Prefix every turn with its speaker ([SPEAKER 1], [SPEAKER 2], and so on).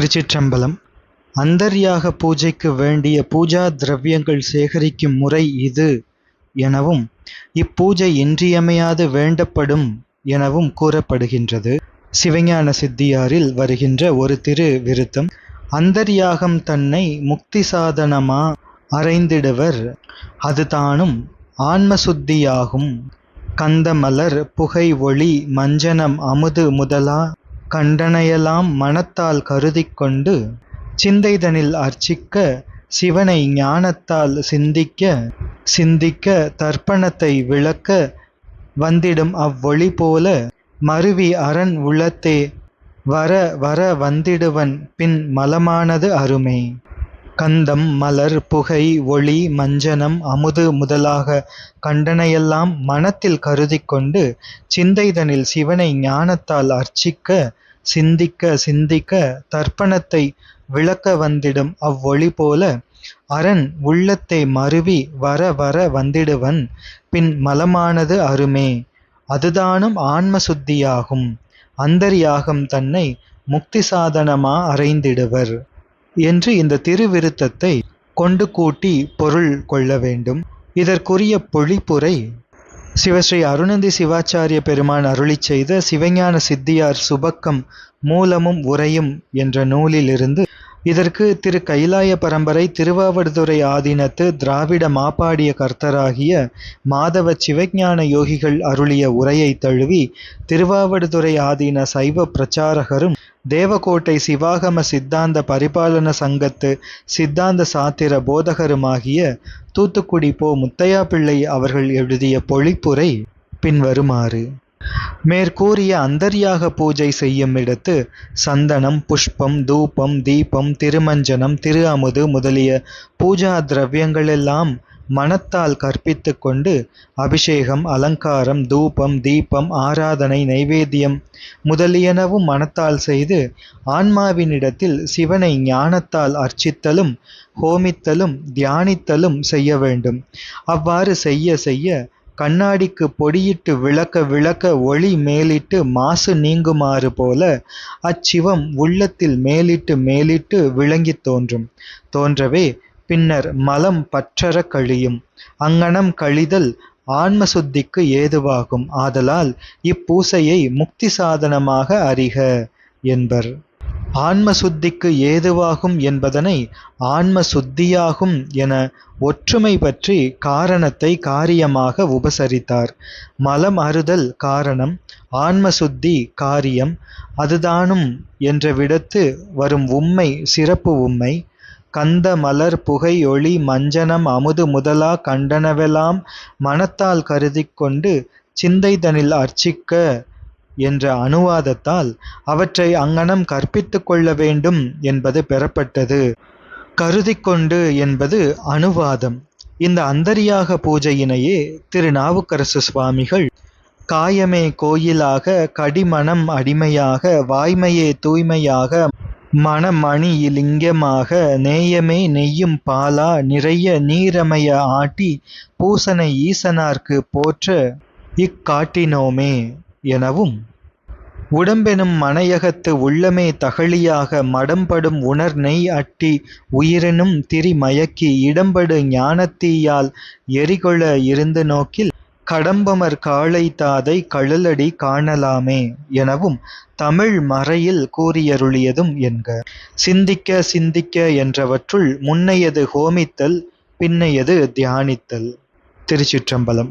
[SPEAKER 1] திருச்சிற்றம்பலம் அந்தர்யாக பூஜைக்கு வேண்டிய பூஜா திரவியங்கள் சேகரிக்கும் முறை இது எனவும் இப்பூஜை இன்றியமையாது வேண்டப்படும் எனவும் கூறப்படுகின்றது. சிவஞான சித்தியாரில் வருகின்ற ஒரு திரு விருத்தம் அந்தர்யாகம் தன்னை முக்தி சாதனமா அறைந்திடுவர் அது தானும் ஆன்மசுத்தியாகும். கந்தமலர் புகை ஒளி மஞ்சனம் அமுது முதலா கண்டனையெல்லாம் மனத்தால் கருதிக்கொண்டு சிந்தைதனில் அர்ச்சிக்க சிவனை ஞானத்தால் சிந்திக்க சிந்திக்க தர்ப்பணத்தை விளக்க வந்திடும் அவ்வொளி போல மருவி அரண் உள்ளத்தே வர வர வந்திடுவன் பின் மலமானது அருமே. கந்தம் மலர் புகை ஒளி மஞ்சனம் அமுது முதலாக கண்டனையெல்லாம் மனத்தில் கருதிக்கொண்டு சிந்தைதனில் சிவனை ஞானத்தால் அர்ச்சிக்க சிந்திக்க சிந்திக்க தர்ப்பணத்தை விளக்க வந்திடும் அவ்வொளி போல அரண் உள்ளத்தை மருவி வர வர வந்திடுவன். பின் மலமானது அருமே. அதுதானும் ஆன்ம சுத்தியாகும். அந்தரியாகம் தன்னை முக்தி சாதனமா அறைந்திடுவர். என்று இந்த திருவிருத்தத்தை கொண்டு கூட்டி பொருள் கொள்ள வேண்டும். இதற்குரிய பொழிப்புரை சிவஸ்ரீ அருணந்தி சிவாச்சாரிய பெருமான் அருளி செய்த சிவஞான சித்தியார் சுபக்கம் மூலமும் உரையும் என்ற நூலிலிருந்து இதற்கு திரு கைலாய பரம்பரை திருவாவடுதுறை ஆதீனத்து திராவிட மாப்பாடிய கர்த்தராகிய மாதவ சிவஞான யோகிகள் அருளிய உரையை தழுவி திருவாவடுதுறை ஆதீன சைவ பிரச்சாரகரும் தேவகோட்டை சிவாகம சித்தாந்த பரிபாலன சங்கத்து சித்தாந்த சாத்திர போதகருமாகிய தூத்துக்குடி போ முத்தையா பிள்ளை அவர்கள் எழுதிய பொழிப்புரை பின்வருமாறு. மேற்கூறிய அந்தர்யாக பூஜை செய்யும் இடத்து சந்தனம் புஷ்பம் தூபம் தீபம் திருமஞ்சனம் திரு அமுது முதலிய பூஜா திரவியங்களெல்லாம் மனத்தால் கற்பித்து கொண்டு அபிஷேகம் அலங்காரம் தூபம் தீபம் ஆராதனை நைவேத்தியம் முதலியனவும் மனத்தால் செய்து ஆன்மாவினிடத்தில் சிவனை ஞானத்தால் அர்ச்சித்தலும் ஹோமித்தலும் தியானித்தலும் செய்ய வேண்டும். அவ்வாறு செய்ய செய்ய கண்ணாடிக்கு பொடியிட்டு விளக்க விளக்க ஒளி மேலிட்டு மாசு நீங்குமாறு போல அச்சிவம் உள்ளத்தில் மேலிட்டு மேலிட்டு விளங்கித் தோன்றும். தோன்றவே பின்னர் மலம் பற்றற கழியும். அங்கனம் கழிதல் ஆன்ம சுத்திக்கு ஏதுவாகும். ஆதலால் இப்பூசையை முக்தி சாதனமாக அறிக என்பர். ஆன்ம சுத்திக்கு ஏதுவாகும் என்பதனை ஆன்ம சுத்தியாகும் என ஒற்றுமை பற்றி காரணத்தை காரியமாக உபசரித்தார். மலம் அறுதல் காரணம் ஆன்ம சுத்தி காரியம் அதுதானும் என்ற விடத்து வரும் உம்மை சிறப்பு உம்மை கந்த மலர் புகை ஒளி மஞ்சனம் அமுது முதலா கண்டனவெல்லாம் மனத்தால் கருதி கொண்டு சிந்தைதனில் அர்ச்சிக்க என்ற அனுவாதத்தால் அவற்றை அங்கனம் கற்பித்து கொள்ள வேண்டும் என்பது பெறப்பட்டது. கருதி கொண்டு என்பது அனுவாதம். இந்த அந்தரியாக பூஜையினையே திருநாவுக்கரசு சுவாமிகள் காயமே கோயிலாக கடிமணம் அடிமையாக வாய்மையே தூய்மையாக மணமணி லிங்கமாக நேயமே நெய்யும் பாலா நிறைய நீரமைய ஆட்டி பூசனை ஈசனார்க்கு போற்ற இக்காட்டினோமே எனவும். உடம்பெனும் மனையகத்து உள்ளமே தகழியாக மடம்படும் உணர் நெய் அட்டி உயிரினும் திரி மயக்கி இடம்படு ஞானத்தீயால் எரிகொள இருந்து நோக்கில் கடம்பமர் காளை தாதை கழலடி காணலாமே எனவும் தமிழ் மறையில் கூறியருளியதும் என்க. சிந்திக்க சிந்திக்க என்றவற்றுள் முன்னையது ஹோமித்தல் பின்னையது தியானித்தல். திருச்சிற்றம்பலம்.